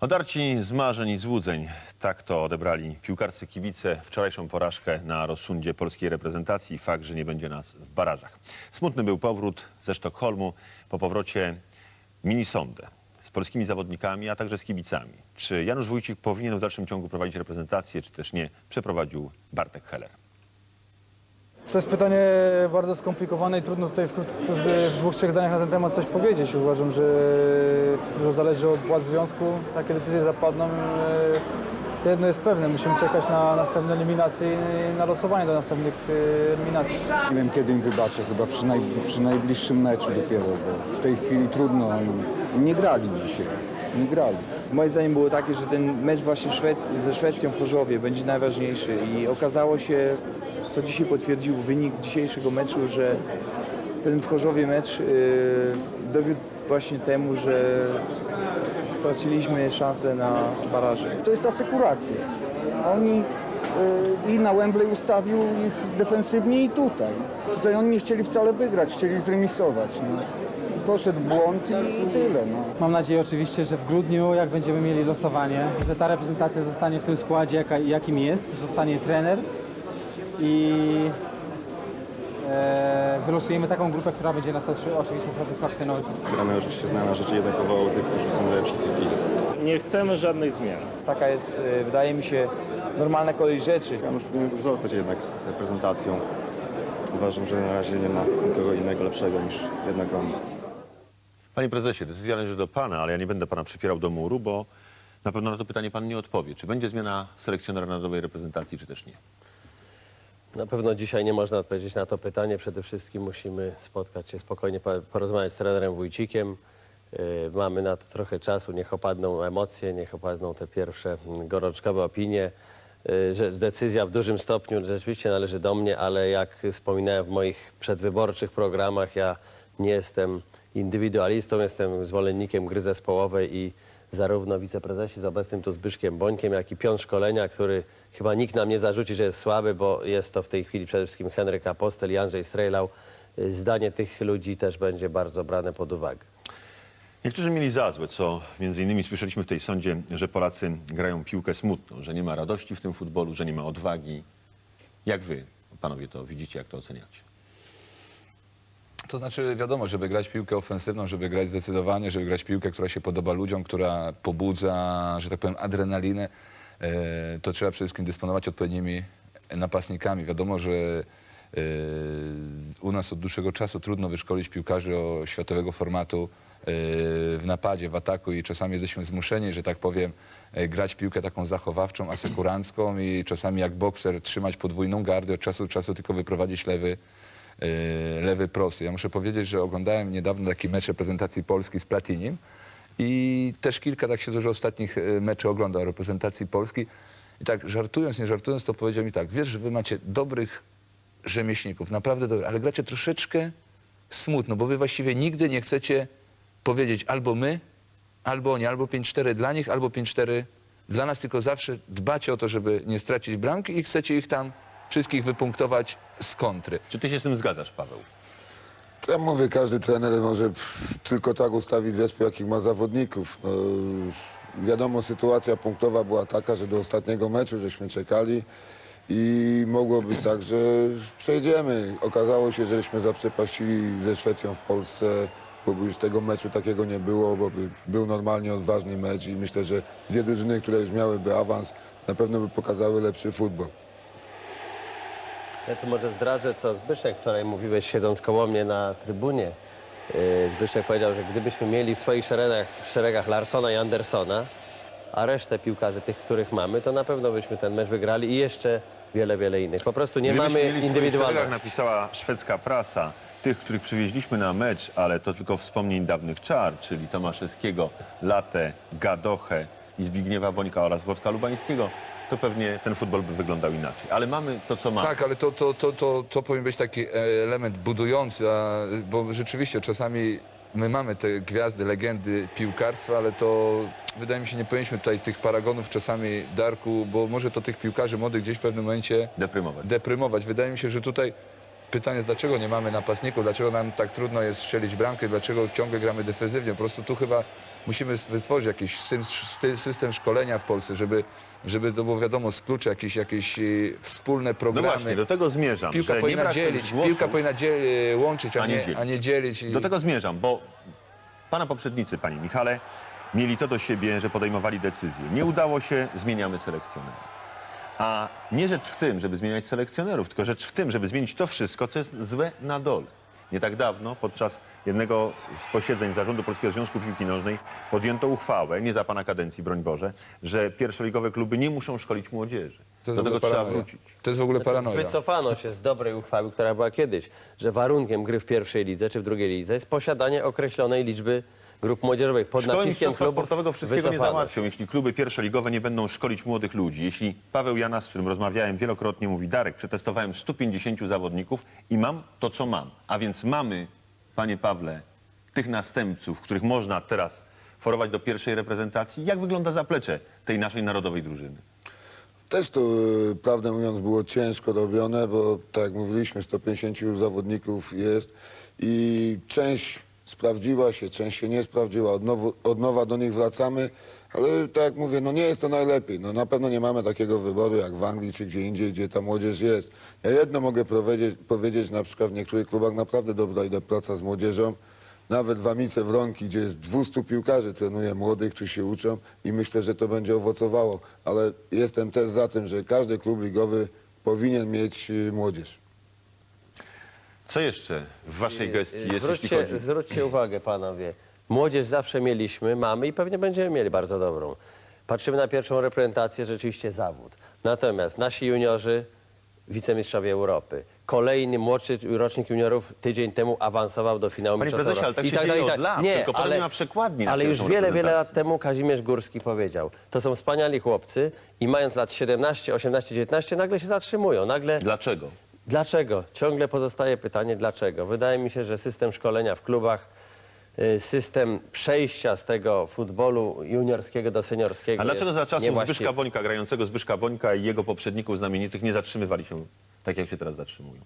Odarci z marzeń i złudzeń. Tak to odebrali piłkarscy kibice wczorajszą porażkę na rozsądzie polskiej reprezentacji i fakt, że nie będzie nas w barażach. Smutny był powrót ze Sztokholmu po powrocie minisądę z polskimi zawodnikami, a także z kibicami. Czy Janusz Wójcik powinien w dalszym ciągu prowadzić reprezentację, czy też nie, przeprowadził Bartek Heller. To jest pytanie bardzo skomplikowane i trudno tutaj w, w, w dwóch, trzech zdaniach na ten temat coś powiedzieć. Uważam, że dużo zależy od władz związku. Takie decyzje zapadną. Jedno jest pewne, musimy czekać na następne eliminacje i na losowanie do następnych e, eliminacji. Nie wiem kiedy im wybaczę, chyba przy, naj, przy najbliższym meczu dopiero, bo w tej chwili trudno. Nie grali dzisiaj, nie grali. Moje zdanie było takie, że ten mecz właśnie Szwec- ze Szwecją w Chorzowie będzie najważniejszy i okazało się, co dzisiaj potwierdził wynik dzisiejszego meczu, że ten w Chorzowie mecz yy, dowiódł właśnie temu, że straciliśmy szansę na baraże. To jest asekuracja. Oni y, i na Wembley ustawił ich defensywnie i tutaj. Tutaj oni nie chcieli wcale wygrać, chcieli zremisować. No. Poszedł błąd i, tyle. No. Mam nadzieję oczywiście, że w grudniu, jak będziemy mieli losowanie, że ta reprezentacja zostanie w tym składzie, jaka, jakim jest, zostanie trener i wylosujemy taką grupę, która będzie nas oczy- oczywiście satysfakcjonować. Gramy oczywiście znana rzecz jednak powołał tych, którzy są lepsi w tej chwili. Nie chcemy żadnych zmian. Taka jest, yy, wydaje mi się, normalna kolej rzeczy. Janusz powinien zostać jednak z reprezentacją. Uważam, że na razie nie ma nikogo innego lepszego niż jednak on. Panie prezesie, decyzja należy do pana, ale ja nie będę pana przypierał do muru, bo na pewno na to pytanie pan nie odpowie. Czy będzie zmiana selekcjonera narodowej reprezentacji, czy też nie? Na pewno dzisiaj nie można odpowiedzieć na to pytanie. Przede wszystkim musimy spotkać się spokojnie, po- porozmawiać z trenerem Wójcikiem. Yy, Mamy na to trochę czasu, niech opadną emocje, niech opadną te pierwsze mm, gorączkowe opinie. Że decyzja w dużym stopniu rzeczywiście należy do mnie, ale jak wspominałem w moich przedwyborczych programach, ja nie jestem indywidualistą, jestem zwolennikiem gry zespołowej i zarówno wiceprezesi z obecnym tu Zbyszkiem Bońkiem, jak i piąt szkolenia, który chyba nikt nam nie zarzuci, że jest słaby, bo jest to w tej chwili przede wszystkim Henryk Apostel i Andrzej Strejlał. Y, Zdanie tych ludzi też będzie bardzo brane pod uwagę. Niektórzy mieli za złe, co między innymi słyszeliśmy w tej sądzie, że Polacy grają piłkę smutną, że nie ma radości w tym futbolu, że nie ma odwagi. Jak wy, panowie, to widzicie, jak to oceniacie? To znaczy wiadomo, żeby grać piłkę ofensywną, żeby grać zdecydowanie, żeby grać piłkę, która się podoba ludziom, która pobudza, że tak powiem, adrenalinę, to trzeba przede wszystkim dysponować odpowiednimi napastnikami. Wiadomo, że e, u nas od dłuższego czasu trudno wyszkolić piłkarzy o światowego formatu e, w napadzie, w ataku i czasami jesteśmy zmuszeni, że tak powiem, e, grać piłkę taką zachowawczą, asekurancką i czasami jak bokser trzymać podwójną gardę, od czasu do czasu tylko wyprowadzić lewy, e, lewy prosy. Ja muszę powiedzieć, że oglądałem niedawno taki mecz reprezentacji Polski z Platinim i też kilka tak się dużo ostatnich e, meczy oglądał reprezentacji Polski i tak żartując, nie żartując, to powiedział mi tak, wiesz, że wy macie dobrych rzemieślników, naprawdę dobrych, ale gracie troszeczkę smutno, bo wy właściwie nigdy nie chcecie powiedzieć albo my, albo oni, albo 5-4 dla nich, albo 5-4 dla nas, tylko zawsze dbacie o to, żeby nie stracić bramki i chcecie ich tam wszystkich wypunktować z kontry. Czy ty się z tym zgadzasz, Paweł? Ja mówię, każdy trener może tylko tak ustawić zespół, jakich ma zawodników. No, wiadomo, sytuacja punktowa była taka, że do ostatniego meczu żeśmy czekali i mogło być tak, że przejdziemy. Okazało się, żeśmy zaprzepaścili ze Szwecją w Polsce, bo już tego meczu takiego nie było, bo by był normalnie odważny mecz i myślę, że dwie drużyny, które już miałyby awans, na pewno by pokazały lepszy futbol. Ja tu może zdradzę, co Zbyszek wczoraj mówiłeś, siedząc koło mnie na trybunie. Yy, Zbyszek powiedział, że gdybyśmy mieli w swoich szeregach, szeregach Larsona i Andersona, a resztę piłkarzy, tych, których mamy, to na pewno byśmy ten mecz wygrali i jeszcze wiele, wiele innych. Po prostu nie Gdybyśmy mamy mieli w swoich szeregach, napisała szwedzka prasa, tych, których przywieźliśmy na mecz, ale to tylko wspomnień dawnych czar, czyli Tomaszewskiego, Latę, Gadochę i Zbigniewa Bońka oraz Włodka Lubańskiego, to pewnie ten futbol by wyglądał inaczej. Ale mamy to, co mamy. Tak, ale to, to, to, to, to powinien być taki element budujący, a, bo rzeczywiście czasami my mamy te gwiazdy, legendy piłkarstwa, ale to wydaje mi się nie powinniśmy tutaj tych paragonów czasami, Darku, bo może to tych piłkarzy młodych gdzieś w pewnym momencie Deprymować. deprymować. Wydaje mi się, że tutaj pytanie jest, dlaczego nie mamy napastników, dlaczego nam tak trudno jest strzelić bramkę, dlaczego ciągle gramy defensywnie. Po prostu tu chyba musimy wytworzyć jakiś system szkolenia w Polsce, żeby, żeby to było wiadomo z klucza jakieś, jakieś e, wspólne No programy. właśnie, do tego zmierzam, Piłka że nie powinna brak tych dzielić, głosów, piłka powinna dzieli, łączyć, a, A nie nie, dzielić. a nie dzielić. I... Do tego zmierzam, bo pana poprzednicy, panie Michale, mieli to do siebie, że podejmowali decyzje. Nie udało się, zmieniamy selekcjonera. A nie rzecz w tym, żeby zmieniać selekcjonerów, tylko rzecz w tym, żeby zmienić to wszystko, co jest złe na dole. Nie tak dawno, podczas jednego z posiedzeń Zarządu Polskiego Związku Piłki Nożnej podjęto uchwałę, nie za pana kadencji, broń Boże, że pierwszoligowe kluby nie muszą szkolić młodzieży. To jest Do w tego ogóle trzeba paranoja. wrócić. To jest w ogóle paranoja. Wycofano się z dobrej uchwały, która była kiedyś, że warunkiem gry w pierwszej lidze czy w drugiej lidze jest posiadanie określonej liczby grup młodzieżowych. Pod Szkoły naciskiem mistrzostwa klubów sportowego wszystkiego nie wycofano załatwią, jeśli kluby pierwszoligowe nie będą szkolić młodych ludzi. Jeśli Paweł Janas, z którym rozmawiałem wielokrotnie, mówi Darek, przetestowałem 150 zawodników i mam to, co mam. A więc mamy, panie Pawle, tych następców, których można teraz forować do pierwszej reprezentacji. Jak wygląda zaplecze tej naszej narodowej drużyny? Też to, e, prawdę mówiąc, było ciężko robione, bo tak jak mówiliśmy, 150 zawodników jest i część sprawdziła się, część się nie sprawdziła. Od, nowo, od nowa do nich wracamy, ale tak jak mówię, no nie jest to najlepiej. No na pewno nie mamy takiego wyboru jak w Anglii czy gdzie indziej, gdzie ta młodzież jest. Ja jedno mogę powiedzieć, powiedzieć na przykład w niektórych klubach naprawdę dobra idę praca z młodzieżą. Nawet w Amice Wronki, gdzie jest 200 piłkarzy, trenuje młodych, którzy się uczą i myślę, że to będzie owocowało. Ale jestem też za tym, że każdy klub ligowy powinien mieć y, młodzież. Co jeszcze w waszej gestii jest, jeśli Zwróćcie, chodzi... zwróćcie uwagę, panowie. Młodzież zawsze mieliśmy, mamy i pewnie będziemy mieli bardzo dobrą. Patrzymy na pierwszą reprezentację, rzeczywiście zawód. Natomiast nasi juniorzy, wicemistrzowie Europy. Kolejny młodszy rocznik juniorów tydzień temu awansował do finału Panie Mistrzostw prezesie, ale Europy. tak się dzieje dalej, od lat, Nie, tylko nie ma przekładni na Ale już pierwszą wiele, wiele lat reprezentację. temu Kazimierz Górski powiedział, to są wspaniali chłopcy i mając lat 17, 18, 19 nagle się zatrzymują. Nagle Dlaczego? Dlaczego? Ciągle pozostaje pytanie, dlaczego? Wydaje mi się, że system szkolenia w klubach, y, system przejścia z tego futbolu juniorskiego do seniorskiego A dlaczego jest za czasów niewłaściwy. Zbyszka Bońka, grającego Zbyszka Bońka i jego poprzedników znamienitych nie zatrzymywali się tak, jak się teraz zatrzymują?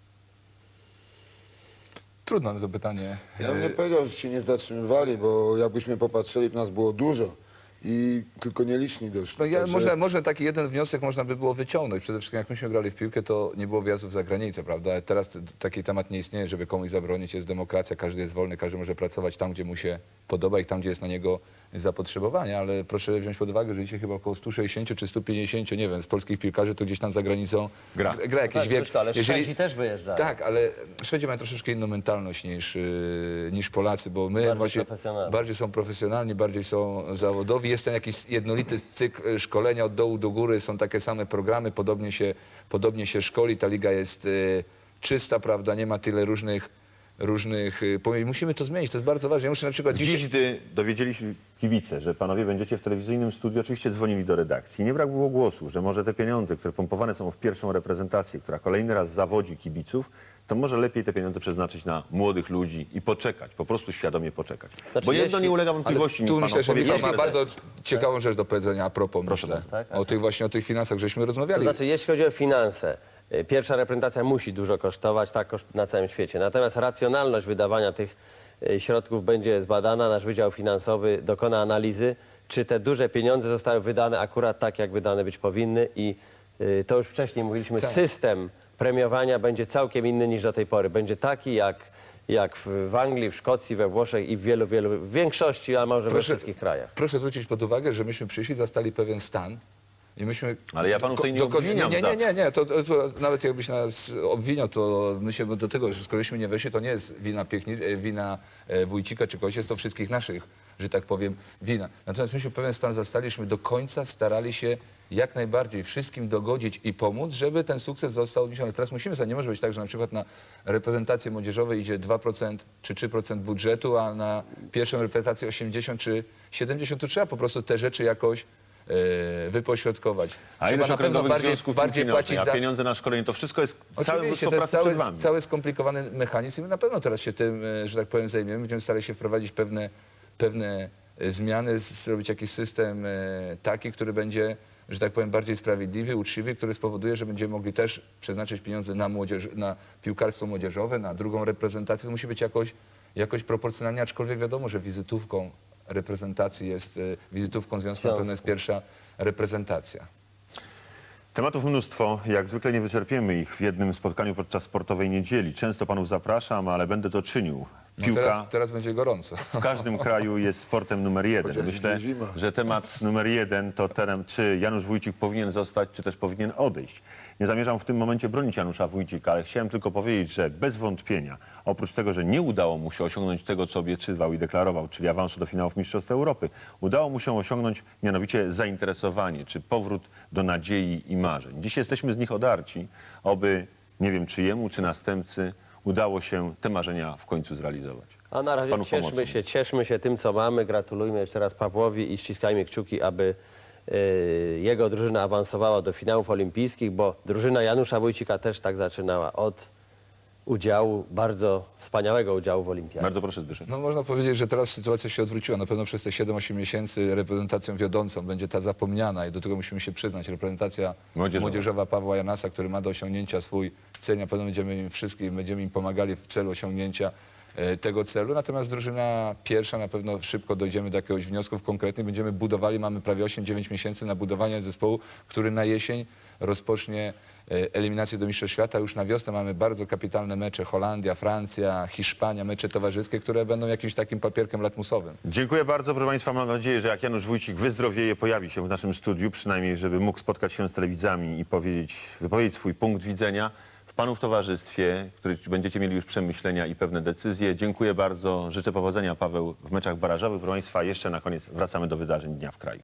Trudno na to pytanie. Ja bym nie powiedział, że się nie zatrzymywali, bo jakbyśmy popatrzyli, nas było dużo i tylko nieliczni doszli. No ja, Także- może, może taki jeden wniosek można by było wyciągnąć. Przede wszystkim jak myśmy grali w piłkę, to nie było wjazdów za granicę, prawda? Teraz t- taki temat nie istnieje, żeby komuś zabronić. Jest demokracja, każdy jest wolny, każdy może pracować tam, gdzie mu się podoba i tam, gdzie jest na niego zapotrzebowanie, ale proszę wziąć pod uwagę, że dzisiaj chyba około 160 czy 150, nie wiem, z polskich piłkarzy to gdzieś tam za granicą Gra. gra jakiś Tak, wiek. Ale Szwedzi też wyjeżdżają. Tak, ale Szwedzi mają troszeczkę inną mentalność niż, yy, niż Polacy, bo my Bardziej właśnie profesjonalni. bardziej są profesjonalni, bardziej są zawodowi. Jest ten jakiś jednolity cykl szkolenia od dołu do góry, są takie same programy, podobnie się, podobnie się szkoli. Ta liga jest y, czysta, prawda, nie ma tyle różnych różnych y. Musimy to zmienić, to jest bardzo ważne. Ja muszę na przykład dzisiaj... Dziś, gdy dowiedzieli się kibice, że panowie będziecie w telewizyjnym studiu, oczywiście dzwonili do redakcji. Nie brak było głosu, że może te pieniądze, które pompowane są w pierwszą reprezentację, która kolejny raz zawodzi kibiców, to może lepiej te pieniądze przeznaczyć na młodych ludzi i poczekać, po prostu świadomie poczekać. Znaczy, Bo jedno jeśli- nie ulega Ale wątpliwości. tu myślę, że. Michał ma bardzo ciekawą rzecz do powiedzenia a propos, Proszę myślę, bardzo. Tak, o tych właśnie o tych finansach, żeśmy To rozmawiali. znaczy, jeśli chodzi o finanse, pierwsza reprezentacja musi dużo kosztować, tak koszt na całym świecie. Natomiast racjonalność wydawania tych y, środków będzie zbadana. Nasz Wydział Finansowy dokona analizy, czy te duże pieniądze zostały wydane akurat tak, jak wydane być powinny i y, to już wcześniej mówiliśmy, Tak. system premiowania będzie całkiem inny niż do tej pory. Będzie taki jak, jak w w Anglii, w Szkocji, we Włoszech i w wielu, wielu, w większości, a może we wszystkich krajach. Proszę zwrócić pod uwagę, że myśmy przyszli, zastali pewien stan i myśmy... Ale ja panów tutaj nie doko- obwiniam Nie, nie, nie, nie, to, to, to nawet jakbyś nas obwiniał, to my się do tego, że skorośmy nie weszli, to nie jest wina, piekni, e, wina e, Wójcika czy kogoś, jest to wszystkich naszych, że tak powiem, wina. Natomiast myśmy pewien stan zastaliśmy, do końca starali się jak najbardziej wszystkim dogodzić i pomóc, żeby ten sukces został odniesiony. Teraz musimy sobie, nie może być tak, że na przykład na reprezentację młodzieżową idzie 2% czy 3% budżetu, a na pierwszą reprezentację 80 czy 70, to trzeba po prostu te rzeczy jakoś e, wypośrodkować. A Trzeba ileż na pewno okręgowych bardziej, związków bardziej płacić a za... pieniądze na szkolenie, to wszystko jest Oczywiście, mnóstwo to jest pracy cały, przed wami. cały skomplikowany mechanizm i na pewno teraz się tym, e, że tak powiem, zajmiemy. Będziemy starali się wprowadzić pewne, pewne e, zmiany, zrobić jakiś system e, taki, który będzie, że tak powiem, bardziej sprawiedliwy, uczciwy, który spowoduje, że będziemy mogli też przeznaczyć pieniądze na, młodzież, na piłkarstwo młodzieżowe, na drugą reprezentację. To musi być jakoś, jakoś proporcjonalnie, aczkolwiek wiadomo, że wizytówką reprezentacji jest y, wizytówką związku, na pewno jest pierwsza reprezentacja. Tematów mnóstwo, jak zwykle nie wyczerpiemy ich w jednym spotkaniu podczas sportowej niedzieli. Często panów zapraszam, ale będę to czynił. No Piłka teraz, teraz będzie gorąco. w każdym kraju jest sportem numer jeden. Chociaż Myślę, zima. że temat numer jeden to ten, czy Janusz Wójcik powinien zostać, czy też powinien odejść. Nie zamierzam w tym momencie bronić Janusza Wójcika, ale chciałem tylko powiedzieć, że bez wątpienia, oprócz tego, że nie udało mu się osiągnąć tego, co obiecywał i deklarował, czyli awansu do finałów Mistrzostw Europy, udało mu się osiągnąć mianowicie zainteresowanie, czy powrót do nadziei i marzeń. Dziś jesteśmy z nich odarci, oby, nie wiem czy jemu, czy następcy, udało się te marzenia w końcu zrealizować. A na razie cieszmy pomocą. się, cieszmy się tym, co mamy. Gratulujmy jeszcze raz Pawłowi i ściskajmy kciuki, aby y, jego drużyna awansowała do finałów olimpijskich, bo drużyna Janusza Wójcika też tak zaczynała od udziału, bardzo wspaniałego udziału w olimpiadzie. Bardzo proszę Zbyszek. No można powiedzieć, że teraz sytuacja się odwróciła. Na pewno przez te 7-8 miesięcy reprezentacją wiodącą będzie ta zapomniana i do tego musimy się przyznać. Reprezentacja Młodzieżowa. młodzieżowa, Pawła Janasa, który ma do osiągnięcia swój cel. Na pewno będziemy im wszystkim, będziemy im pomagali w celu osiągnięcia e, tego celu. Natomiast drużyna pierwsza na pewno szybko dojdziemy do jakiegoś wniosków konkretnych. Będziemy budowali, mamy prawie 8-9 miesięcy na budowanie zespołu, który na jesień rozpocznie eliminację do Mistrzostw Świata. Już na wiosnę mamy bardzo kapitalne mecze. Holandia, Francja, Hiszpania, mecze towarzyskie, które będą jakimś takim papierkiem latmusowym. Dziękuję bardzo, proszę Państwa. Mam nadzieję, że jak Janusz Wójcik wyzdrowieje, pojawi się w naszym studiu, przynajmniej żeby mógł spotkać się z telewidzami i powiedzieć, wypowiedzieć swój punkt widzenia w Panów towarzystwie, w którym będziecie mieli już przemyślenia i pewne decyzje. Dziękuję bardzo. Życzę powodzenia, Paweł, w meczach barażowych. Proszę Państwa, jeszcze na koniec wracamy do wydarzeń Dnia w Kraju.